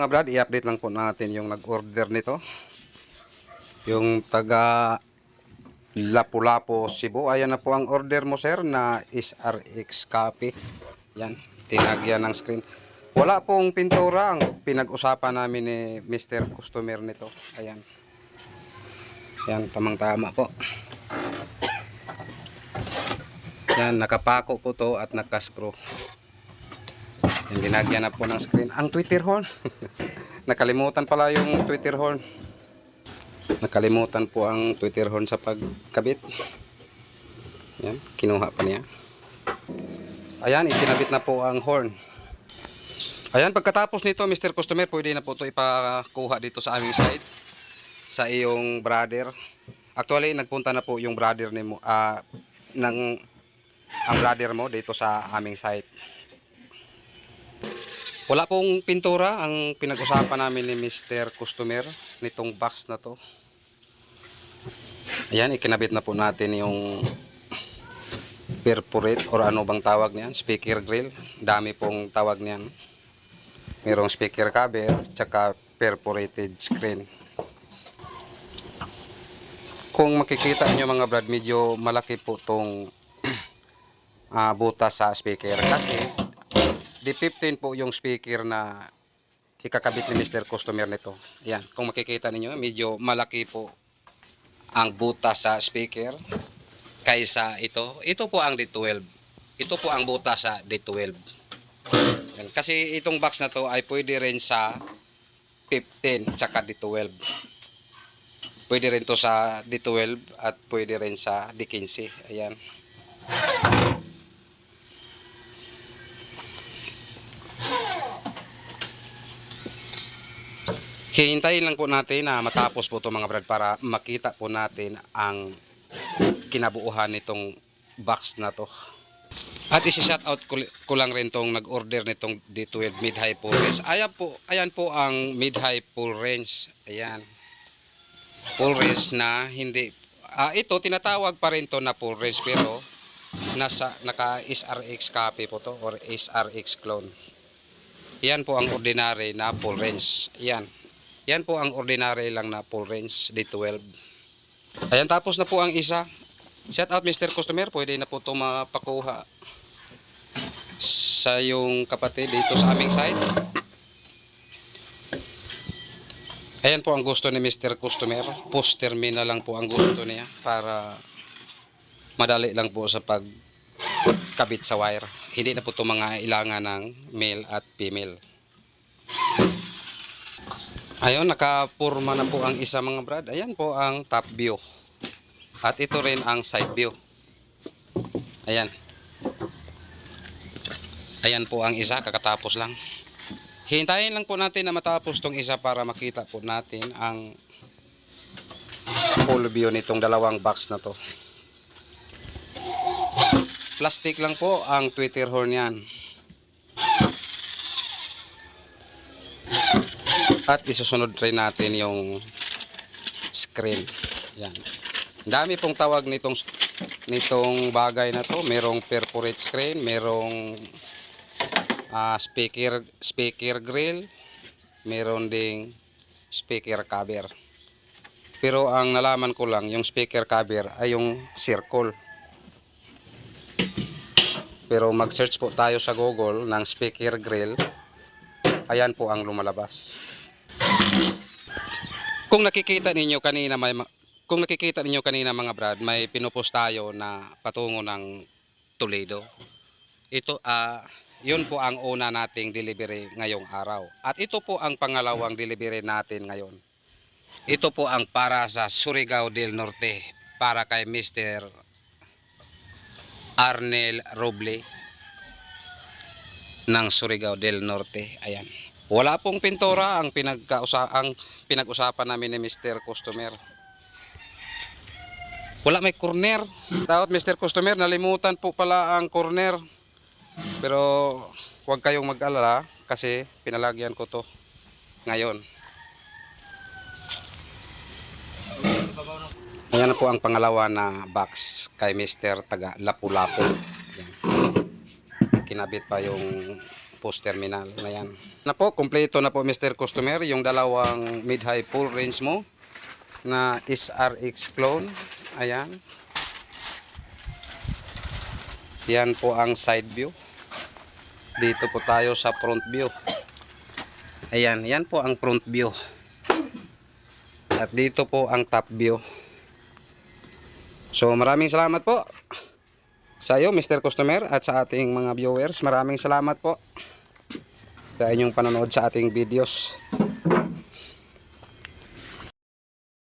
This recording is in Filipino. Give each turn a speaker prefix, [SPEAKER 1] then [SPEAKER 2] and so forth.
[SPEAKER 1] mga brad, i-update lang po natin yung nag-order nito. Yung taga Lapu-Lapu, Cebu. Ayan na po ang order mo sir na SRX copy. Yan, tinagyan ng screen. Wala pong pintura ang pinag-usapan namin ni Mr. Customer nito. Ayan. Yan, tamang-tama po. Yan, nakapako po to at nakascrew. Yan, linagyan na po ng screen. Ang Twitter horn. Nakalimutan pala yung Twitter horn. Nakalimutan po ang Twitter horn sa pagkabit. Yan, kinuha pa niya. Ayan, ikinabit na po ang horn. Ayan, pagkatapos nito, Mr. Customer, pwede na po ito ipakuha dito sa aming site. Sa iyong brother. Actually, nagpunta na po yung brother ni mo, ah, ng, ang brother mo dito sa aming site. Wala pong pintura ang pinag-usapan namin ni Mr. Customer nitong box na to. Ayan, ikinabit na po natin yung perforate or ano bang tawag niyan, speaker grill. Dami pong tawag niyan. Merong speaker cover, tsaka perforated screen. Kung makikita niyo mga brad, medyo malaki po tong ah, butas sa speaker kasi di 15 po yung speaker na ikakabit ni Mr. Customer nito. Yan, kung makikita ninyo, medyo malaki po ang butas sa speaker kaysa ito. Ito po ang D12. Ito po ang butas sa D12. Yan. Kasi itong box na to ay pwede rin sa 15 tsaka D12. Pwede rin to sa D12 at pwede rin sa D15. Ayan. Hihintayin lang po natin na matapos po ito mga brad para makita po natin ang kinabuuhan nitong box na to. At isi-shout out ko, lang rin tong nag-order nitong D12 mid-high full range. Ayan po, ayan po ang mid-high full range. Ayan. Full range na hindi ah, ito tinatawag pa rin to na full range pero nasa naka SRX copy po to or SRX clone. Yan po ang ordinary na full range. Yan. Yan po ang ordinary lang na full range D12. Ayan tapos na po ang isa. Shout out Mr. Customer, pwede na po ito mapakuha sa yung kapatid dito sa aming site. Ayan po ang gusto ni Mr. Customer. Post terminal lang po ang gusto niya para madali lang po sa pagkabit sa wire. Hindi na po ito mga ilangan ng male at female. Ayun, nakapurma na po ang isa mga brad. Ayan po ang top view. At ito rin ang side view. Ayan. Ayan po ang isa, kakatapos lang. Hintayin lang po natin na matapos tong isa para makita po natin ang full view nitong dalawang box na to. Plastic lang po ang Twitter horn yan. At isusunod rin natin yung screen. Yan. Dami pong tawag nitong nitong bagay na to. Merong perforate screen, merong ah, speaker speaker grill, meron ding speaker cover. Pero ang nalaman ko lang, yung speaker cover ay yung circle. Pero mag-search po tayo sa Google ng speaker grill. Ayan po ang lumalabas. Kung nakikita ninyo kanina may ma- kung nakikita ninyo kanina mga brad, may pinupost tayo na patungo ng Toledo. Ito ah yun po ang una nating delivery ngayong araw. At ito po ang pangalawang delivery natin ngayon. Ito po ang para sa Surigao del Norte para kay Mr. Arnel Roble ng Surigao del Norte. Ayan. Wala pong pintura ang pinagkausa ang pinag-usapan namin ni Mr. Customer. Wala may corner. Dapat Mr. Customer, nalimutan po pala ang corner. Pero huwag kayong mag-alala kasi pinalagyan ko to ngayon. Ayan po ang pangalawa na box kay Mr. Taga Lapu-Lapu. Kinabit pa yung post terminal. Ayan. Na po, kompleto na po Mr. Customer yung dalawang mid-high full range mo na SRX clone. Ayan. Yan po ang side view. Dito po tayo sa front view. Ayan, yan po ang front view. At dito po ang top view. So maraming salamat po sa iyo Mr. Customer at sa ating mga viewers. Maraming salamat po sa inyong panonood sa ating videos.